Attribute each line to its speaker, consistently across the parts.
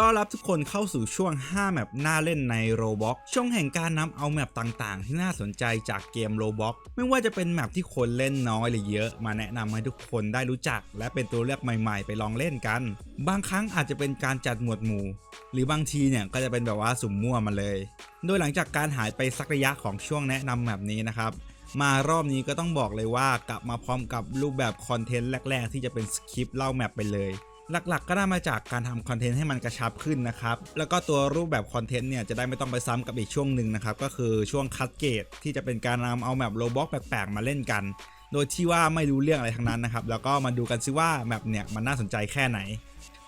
Speaker 1: ต้อนรับทุกคนเข้าสู่ช่วง 5 แมปน่าเล่นใน Roblox ช่วงแห่งการนำเอาแมปต่างๆ ที่น่าสนใจจากเกม Roblox ไม่ว่าจะเป็นแมปที่คนเล่นน้อยหรือเยอะมาแนะนำให้ทุกคนได้รู้จัก และเป็นตัวเลือกใหม่ๆ ไปลองเล่นกัน บางครั้งอาจจะเป็นการจัดหมวดหมู่ หรือบางทีเนี่ยก็จะเป็นแบบว่าสุ่มมั่วมาเลย โดยหลังจากการหายไปสักระยะของช่วงแนะนำแมปนี้นะครับมารอบนี้ก็ต้องบอกเลยว่ากลับมาพร้อมกับรูปแบบคอนเทนต์แรก ๆ ที่จะเป็นสคริปต์เล่าแมปไปเลย หลักๆ ก็ได้มาจากการทำคอนเทนต์ให้มันกระชับขึ้นนะครับ แล้วก็ตัวรูปแบบคอนเทนต์เนี่ยจะได้ไม่ต้องไปซ้ำกับอีกช่วงหนึ่งนะครับ ก็คือช่วงคัดเกตที่จะเป็นการนำเอาแมปโลบ็อกแปลกๆมาเล่นกัน โดยที่ว่าไม่รู้เรื่องอะไรทั้งนั้นนะครับ แล้วก็มาดูกันซิว่าแมปเนี่ยมันน่าสนใจแค่ไหน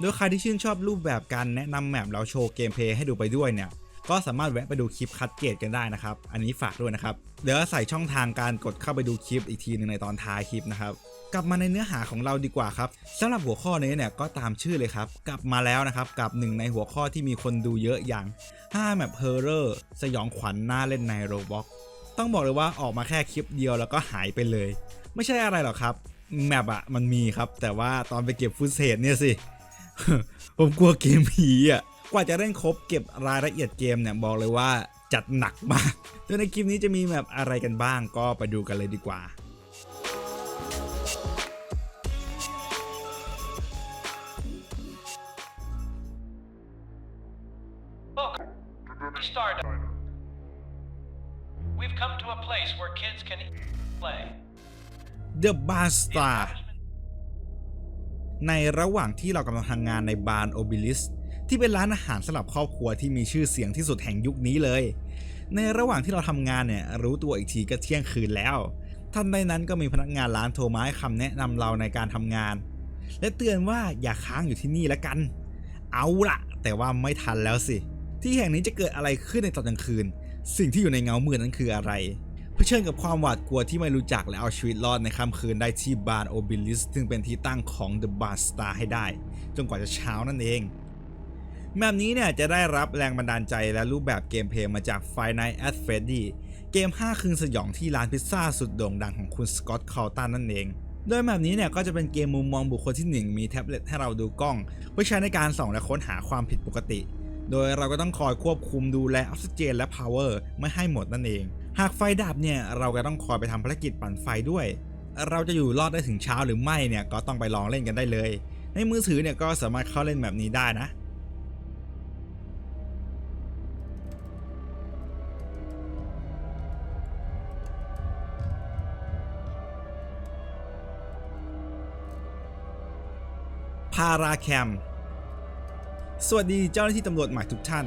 Speaker 1: โดยใครที่ชื่นชอบรูปแบบการแนะนำแมปแล้วโชว์เกมเพลย์ให้ดูไปด้วยเนี่ย ก็สามารถแวะไปดูคลิปคัดเกรดกันได้นะครับ อันนี้ฝากด้วยนะครับ เดี๋ยวใส่ช่องทางการกดเข้าไปดูคลิปอีกทีหนึ่งในตอนท้ายคลิปนะครับกลับมาในเนื้อหาของเราดีกว่าครับสำหรับหัวข้อนี้เนี่ยก็ตามชื่อเลยครับ กลับมาแล้วนะครับกับหนึ่งในหัวข้อที่มีคนดูเยอะอย่าง5แมปเฮอร์เรอร์สยองขวัญหน่าเล่นในโรบ็อกต้องบอกเลยว่าออกมาแค่คลิปเดียวแล้วก็หายไปเลย ไม่ใช่อะไรหรอกครับแมปอะมันมีครับ แต่ว่าตอนไปเก็บฟุตเศษเนี่ยสิ ผมกลัวเกมผีอะ กว่าจะเล่นครบเก็บรายละเอียดเกมเนี่ยบอกเลยว่าจัดหนักมากโดยในคลิปนี้จะมีแบบอะไรกันบ้างก็ไปดูกันเลยดีกว่า
Speaker 2: Look, we started. We've come to a place where kids can play.
Speaker 1: The Bar Star ในระหว่างที่เรากำลังทำงานในบาร์โอบิลิส ที่เป็นร้านอาหารสำหรับครอบครัวที่มีชื่อเสียงที่สุดแห่งยุคนี้เลย ในระหว่างที่เราทำงานเนี่ยรู้ตัวอีกทีก็เที่ยงคืนแล้วทันใดนั้นก็มีพนักงานร้านโทรมาให้คำแนะนำเราในการทำงาน และเตือนว่าอย่าค้างอยู่ที่นี่แล้วกัน เอาละแต่ว่าไม่ทันแล้วสิ ที่แห่งนี้จะเกิดอะไรขึ้นในตอนกลางคืน สิ่งที่อยู่ในเงามืดนั้นคืออะไรเผชิญกับความหวาดกลัวที่ไม่รู้จักและเอาชีวิตรอดในค่ำคืนได้ที่บาร์โอบิลิสซึ่งเป็นที่ตั้งของ The Bar Star ให้ได้ จนกว่าจะเช้านั่นเอง แมปนี้เนี่ยจะได้รับแรงบันดาลใจและรูปแบบเกมเพลย์มาจาก Five Nights at Freddy เกม 5 คืนสยองที่ร้านพิซซ่าสุดโด่งดังของคุณสกอตต์คาลตันนั่นเอง โดยแมปนี้เนี่ยก็จะเป็นเกมมุมมองบุคคลที่ 1 มีแท็บเล็ตให้เราดูกล้อง เพื่อใช้ในการส่องและค้นหาความผิดปกติ โดยเราก็ต้องคอยควบคุมดูแลออกซิเจนและพาวเวอร์ไม่ให้หมดนั่นเอง หากไฟดับเนี่ยเราก็ต้องคอยไปทำภารกิจปั่นไฟด้วย เราจะอยู่รอดได้ถึงเช้าหรือไม่เนี่ยก็ต้องไปลองเล่นกันได้เลย ในมือถือเนี่ยก็สามารถเข้าเล่นแบบนี้ได้นะาราแคม สวัสดีเจ้าหน้าที่ตำรวจใหม่ทุกท่าน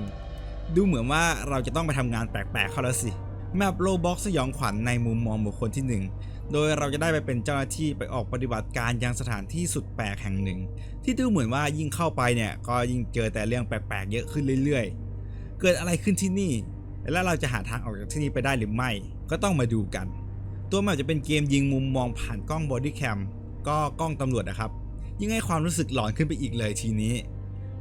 Speaker 1: ดูเหมือนว่าเราจะต้องไปทำงานแปลกๆ เข้าแล้วสิ แมปโลบ็อกสยองขวัญในมุมมองบุคคลที่ 1 โดยเราจะได้ไปเป็นเจ้าหน้าที่ไปออกปฏิบัติการยังสถานที่สุดแปลกแห่งหนึ่ง ที่ดูเหมือนว่ายิ่งเข้าไปเนี่ย ก็ยิ่งเจอแต่เรื่องแปลกๆ เยอะขึ้นเรื่อยๆ เกิดอะไรขึ้นที่นี่ และเราจะหาทางออกจากที่นี่ไปได้หรือไม่ ก็ต้องมาดูกัน ตัวแมปจะเป็นเกมยิงมุมมองผ่านกล้องบอดี้แคมก็กล้องตำรวจนะครับ ยิ่งให้ความรู้สึกหลอนขึ้นไปอีกเลยทีนี้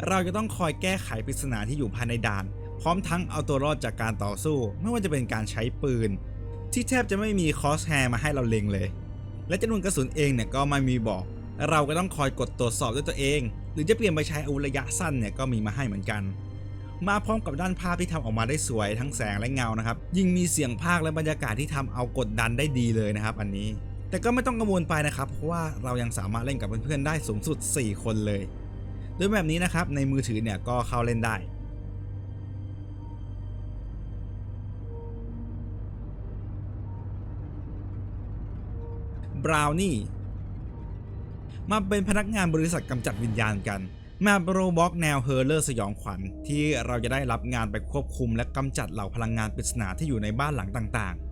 Speaker 1: เราจะต้องคอยแก้ไขปริศนาที่อยู่ภายในด่าน พร้อมทั้งเอาตัวรอดจากการต่อสู้ ไม่ว่าจะเป็นการใช้ปืน ที่แทบจะไม่มีคอสแฮร์มาให้เราเล็งเลย และจำนวนกระสุนเองเนี่ยก็ไม่มีบอก เราก็ต้องคอยกดตรวจสอบด้วยตัวเอง หรือจะเปลี่ยนไปใช้อาวุธระยะสั้นเนี่ยก็มีมาให้เหมือนกัน มาพร้อมกับด้านภาพที่ทำออกมาได้สวยทั้งแสงและเงานะครับยิ่งมีเสียงภาคและบรรยากาศที่ทำเอากดดันได้ดีเลยนะครับ อันนี้ แต่ก็ไม่ต้องกังวลไปนะครับ เพราะว่าเรายังสามารถเล่นกับเพื่อนๆได้สูงสุด 4 คนเลยโดยแบบนี้นะครับในมือถือเนี่ยก็เข้าเล่นได้ บราวนี่ มาเป็นพนักงานบริษัทกำจัดวิญญาณกัน มาโรบ็อกแนวเฮอร์เลอร์สยองขวัญ ที่เราจะได้รับงานไปควบคุมและกำจัดเหล่าพลังงานปริศนาที่อยู่ในบ้านหลังต่างๆ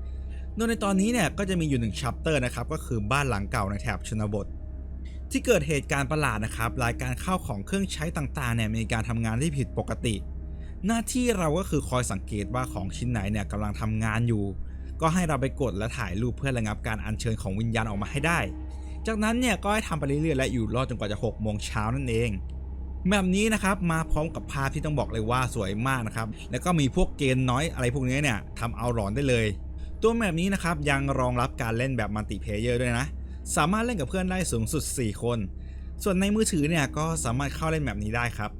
Speaker 1: โดยในตอนนี้เนี่ยก็จะมีอยู่หนึ่งชัปเตอร์นะครับก็คือบ้านหลังเก่าในแถบชนบท ที่เกิดเหตุการณ์ประหลาดนะครับรายการเข้าของเครื่องใช้ต่างๆเนี่ยมีการทำงานที่ผิดปกติ หน้าที่เราก็คือคอยสังเกตว่าของชิ้นไหนเนี่ยกำลังทำงานอยู่ ก็ให้เราไปกดและถ่ายรูปเพื่อระงับการอัญเชิญของวิญญาณออกมาให้ได้ จากนั้นเนี่ยก็ให้ทำไปเรื่อยๆและอยู่รอดจนกว่าจะ6โมงเช้านั่นเองแบบนี้นะครับมาพร้อมกับภาพที่ต้องบอกเลยว่าสวยมากนะครับแล้วก็มีพวกเกณฑ์น้อยอะไรพวกนี้เนี่ยทำเอาหลอนได้เลย ตัวแมปนี้นะครับยังรองรับการเล่นแบบมัลติเพเยอร์ด้วยนะ สามารถเล่นกับเพื่อนได้สูงสุด 4 คน ส่วนในมือถือเนี่ยก็สามารถเข้าเล่นแบบนี้ได้ครับ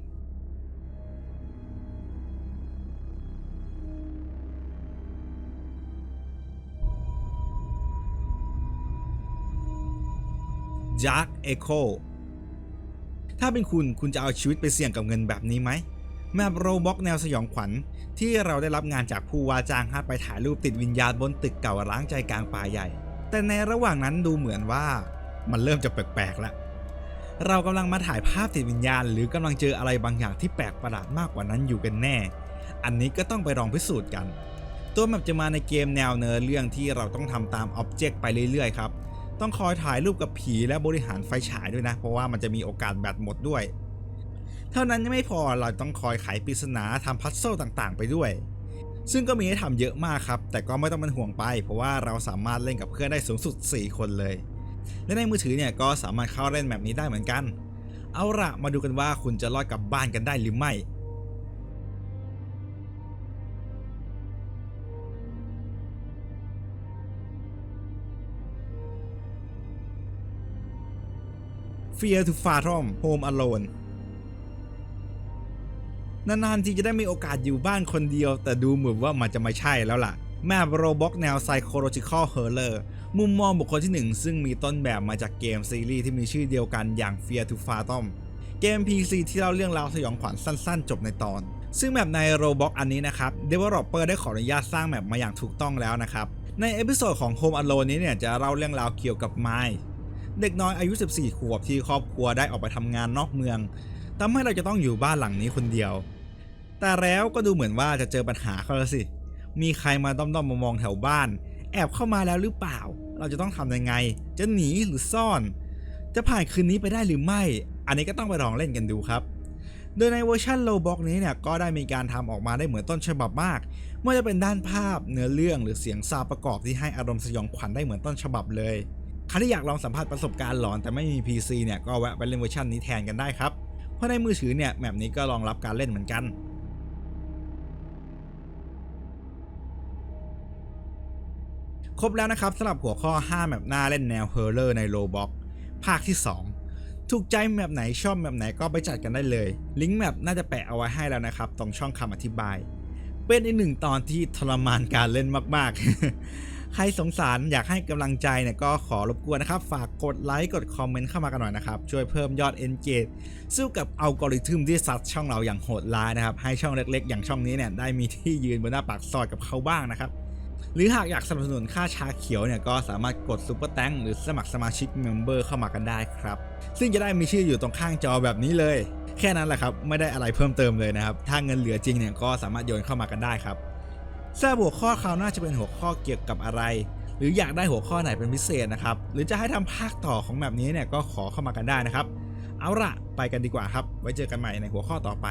Speaker 1: จาร์กเอโคถ้าเป็นคุณคุณจะเอาชีวิตไปเสี่ยงกับเงินแบบนี้ไหม แมปโรบ็อกแนวสยองขวัญ ที่เราได้รับงานจากผู้ว่าจ้างให้ไปถ่ายรูปติดวิญญาณบนตึกเก่าร้างใจกลางป่าใหญ่ แต่ในระหว่างนั้นดูเหมือนว่ามันเริ่มจะแปลกๆแล้วเรากำลังมาถ่ายภาพติดวิญญาณ หรือกำลังเจออะไรบางอย่างที่แปลกประหลาดมากกว่านั้นอยู่กันแน่ อันนี้ก็ต้องไปลองพิสูจน์กัน ตัวแมปจะมาในเกมแนวเนื้อเรื่องที่เราต้องทำตามอ็อบเจกต์ไปเรื่อยๆครับ ต้องคอยถ่ายรูปกับผีและบริหารไฟฉายด้วยนะ เพราะว่ามันจะมีโอกาสแบตหมดด้วย เท่านั้นยังไม่พอเราต้องคอยไขปริศนาทำพัซเซิลต่างๆ ไปด้วย ซึ่งก็มีให้ทำเยอะมากครับ แต่ก็ไม่ต้องเป็นห่วงไป เพราะว่าเราสามารถเล่นกับเพื่อนได้สูงสุด 4 คนเลย และในมือถือเนี่ยก็สามารถเข้าเล่นแบบนี้ได้เหมือนกัน เอาละมาดูกันว่าคุณจะรอดกลับบ้านกันได้หรือไม่ Fear to Fathom Home Alone น นานๆที่จะได้มีโอกาสอยู่บ้านคนเดียว แต่ดูเหมือนว่ามันจะไม่ใช่แล้วล่ะ แมปโรบ็อกแนว Psychological Horror มุมมองบุคคลที่หนึ่งซึ่งมีต้นแบบมาจากเกมซีรีส์ที่มีชื่อเดียวกันอย่าง Fear to f a t o m เกม PC ที่เล่าเรื่องราวสยองขวัญสั้นๆ จบในตอน ซึ่งแมปใน Roblox อันนี้นะครับ Developer ได้ขออนุญาตสร้างแมปมาอย่างถูกต้องแล้วนะครับ ในเอพิโซดของ Home Alone นี้เนี่ยจะเล่าเรื่องราวเกี่ยวกับไมล์เด็กน้อยอายุ 14 ขวบที่ครอบครัวได้ออกไปทำงานนอกเมืองทำให้เราจะต้องอยู่บ้านหลังนี้คนเดียว แต่แล้วก็ดูเหมือนว่าจะเจอปัญหาเขาแล้วสิ มีใครมาด้อมๆมองๆแถวบ้าน แอบเข้ามาแล้วหรือเปล่า เราจะต้องทำยังไง จะหนีหรือซ่อน จะผ่านคืนนี้ไปได้หรือไม่ อันนี้ก็ต้องไปลองเล่นกันดูครับ โดยในเวอร์ชันโลบ็อกนี้เนี่ยก็ได้มีการทำออกมาได้เหมือนต้นฉบับมากไม่ว่าจะเป็นด้านภาพเนื้อเรื่องหรือเสียงซาวประกอบที่ให้อารมณ์สยองขวัญได้เหมือนต้นฉบับเลยใครที่อยากลองสัมผัสประสบการณ์หลอนแต่ไม่มี PC เนี่ยก็แวะไปเล่นเวอร์ชันนี้แทนกันได้ครับ เพราะในมือถือเนี่ยแมปนี้ก็รองรับการเล่นเหมือนกัน ครบแล้วนะครับสำหรับหัวข้อ 5 แมปหน้าเล่นแนวเฮอร์เรอร์ในโลบ็อกภาคที่ 2 ถูกใจแมปไหนชอบแมปไหนก็ไปจัดกันได้เลย ลิงก์แมปน่าจะแปะเอาไว้ให้แล้วนะครับ ตรงช่องคำอธิบาย เป็นอีกหนึ่งตอนที่ทรมานการเล่นมาก ๆ ใครสงสารอยากให้กำลังใจเนี่ยก็ขอรบกวนนะครับ ฝากกดไลค์กดคอมเมนต์เข้ามากันหน่อยนะครับ ช่วยเพิ่มยอด engage สู้กับอัลกอริทึมที่ซัดช่องเราอย่างโหดร้ายนะครับให้ช่องเล็ก ๆ อย่างช่องนี้เนี่ยได้มีที่ยืนบนหน้าปากซอยกับเขาบ้างนะครับ หรือหากอยากสนับสนุนค่าชาเขียวเนี่ยก็สามารถกดซุปเปอร์แตงหรือสมัครสมาชิกเมมเบอร์เข้ามากันได้ครับ ซึ่งจะได้มีชื่ออยู่ตรงข้างจอแบบนี้เลย แค่นั้นแหละครับ ไม่ได้อะไรเพิ่มเติมเลยนะครับ ถ้าเงินเหลือจริงเนี่ยก็สามารถโยนเข้ามากันได้ครับทราบหัวข้อคราวหน้าจะเป็นหัวข้อเกี่ยวกับอะไร หรืออยากได้หัวข้อไหนเป็นพิเศษนะครับ หรือจะให้ทำภาคต่อของแบบนี้เนี่ยก็ขอเข้ามากันได้นะครับ เอาละไปกันดีกว่าครับ ไว้เจอกันใหม่ในหัวข้อต่อไป